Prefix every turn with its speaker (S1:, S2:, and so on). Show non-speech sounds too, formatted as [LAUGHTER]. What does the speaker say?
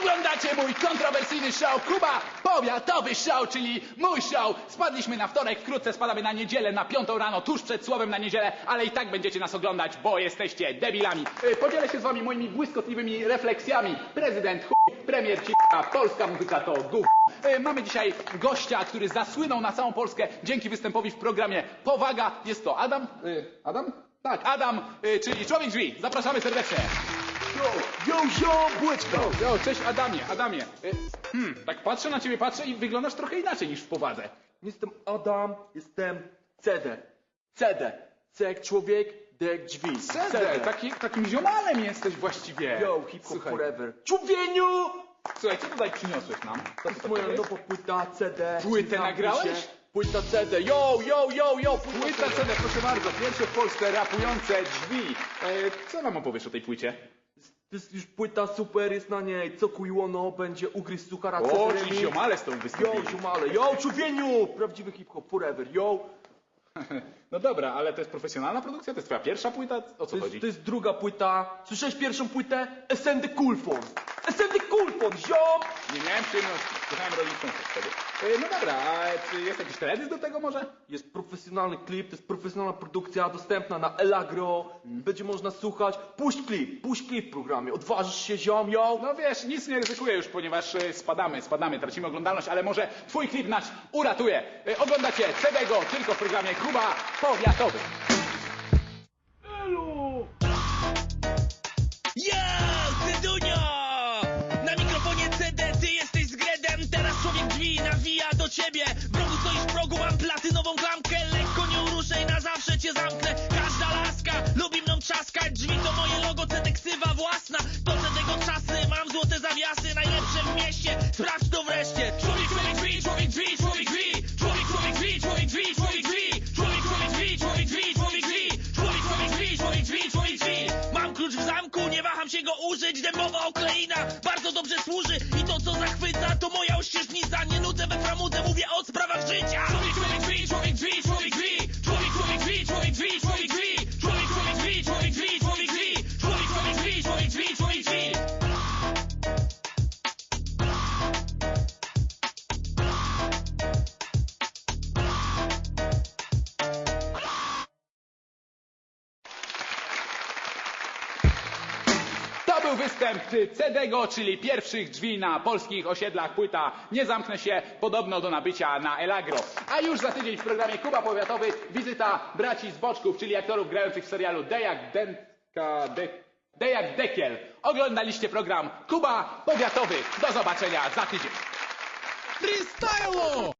S1: Oglądacie mój kontrowersyjny show Kuba Powiatowy Show, czyli mój show. Spadliśmy na wtorek, wkrótce spadamy na niedzielę, na piątą rano, tuż przed słowem na niedzielę, ale i tak będziecie nas oglądać, bo jesteście debilami. Y, Podzielę się z wami moimi błyskotliwymi refleksjami. Prezydent chuj, premier ci***a, polska muzyka to gów. Y, Mamy dzisiaj gościa, który zasłynął na całą Polskę dzięki występowi w programie Powaga. Jest to Adam? Y, Adam? Tak, Adam, czyli Człowiek Drzwi. Zapraszamy serdecznie.
S2: Yo, yo, bułeczka!
S1: Jo, jo, cześć Adamie, Adamie. Y, Hmm, tak patrzę na ciebie, patrzę i wyglądasz trochę inaczej niż w powadze.
S2: Jestem Adam, jestem CD. CD. C jak człowiek, D jak drzwi.
S1: Cedek, taki, takim ziomalem jesteś właściwie.
S2: Yo, hip hop
S1: Słuchaj,
S2: forever. Człowieniu!
S1: Słuchaj, co tutaj przyniosłeś nam?
S2: To jest moja nowa płyta CD.
S1: Płytę nagrałeś?
S2: się. Płyta CD. Yo, yo, yo, yo!
S1: Płyta CD, proszę bardzo, pierwsze w Polsce rapujące drzwi. E, co nam opowiesz o tej płycie?
S2: To jest już płyta super, jest na niej. Co kujłono, będzie ugryź suchara
S1: O,
S2: remix.
S1: ziomale z tą
S2: Yo,
S1: wystąpili.
S2: ziomale, yo, człowieniu! Prawdziwy hip hop forever, yo! [LAUGHS]
S1: No dobra, ale to jest profesjonalna produkcja? To jest twoja pierwsza płyta? O co
S2: To jest,
S1: chodzi?
S2: to jest druga płyta. Słyszałeś pierwszą płytę? SND Cool Phone. Cool Phone, ziom!
S1: Nie miałem przyjemności. Słuchałem Rolling Stonesów wtedy. E, no dobra, a czy jest jakiś teledysk do tego może?
S2: Jest profesjonalny klip, to jest profesjonalna produkcja, dostępna na Elagro. Będzie można słuchać. Puść klip, puść klip w programie. Odważysz się, ziom, yo!
S1: No wiesz, nic nie ryzykuję już, ponieważ e, spadamy, spadamy, tracimy oglądalność, ale może twój klip nas uratuje. E, Oglądacie CDGO tylko w programie Kuba Powiatowy.
S3: Yo, ciebie. W rogu stoisz w progu, mam platynową klamkę. Lekko nie uruszę i na zawsze cię zamknę. Każda laska lubi mną trzaskać. Drzwi to moje logo, CD ksywa własna. To tego czasy, mam złote zawiasy Najlepsze w mieście, sprawdź to wreszcie. Człowiek, człowiek drzwi, człowiek drzwi, człowiek drzwi. Człowiek, człowiek drzwi, człowiek drzwi, człowiek drzwi. Człowiek, człowiek drzwi, człowiek drzwi, człowiek drzwi. Człowiek, człowiek drzwi, człowiek drzwi, człowiek drzwi. Mam klucz w zamku, nie waham się go użyć. Dębowa okleina bardzo dobrze służy I to co zachwyca to moja ościeżnica Nudzę we framudze, mówię o sprawach życia. Człowiek, człowiek drzwi, człowiek drzwi,
S1: To był występ CDGO, czyli pierwszych drzwi na polskich osiedlach. Płyta Nie zamknę się, podobno do nabycia na Elagro. A już za tydzień w programie Kuba Powiatowy wizyta braci z Boczków, czyli aktorów grających w serialu Dejak Denka... De... Dejak Dekiel. Oglądaliście program Kuba Powiatowy. Do zobaczenia za tydzień.
S4: Freestyle!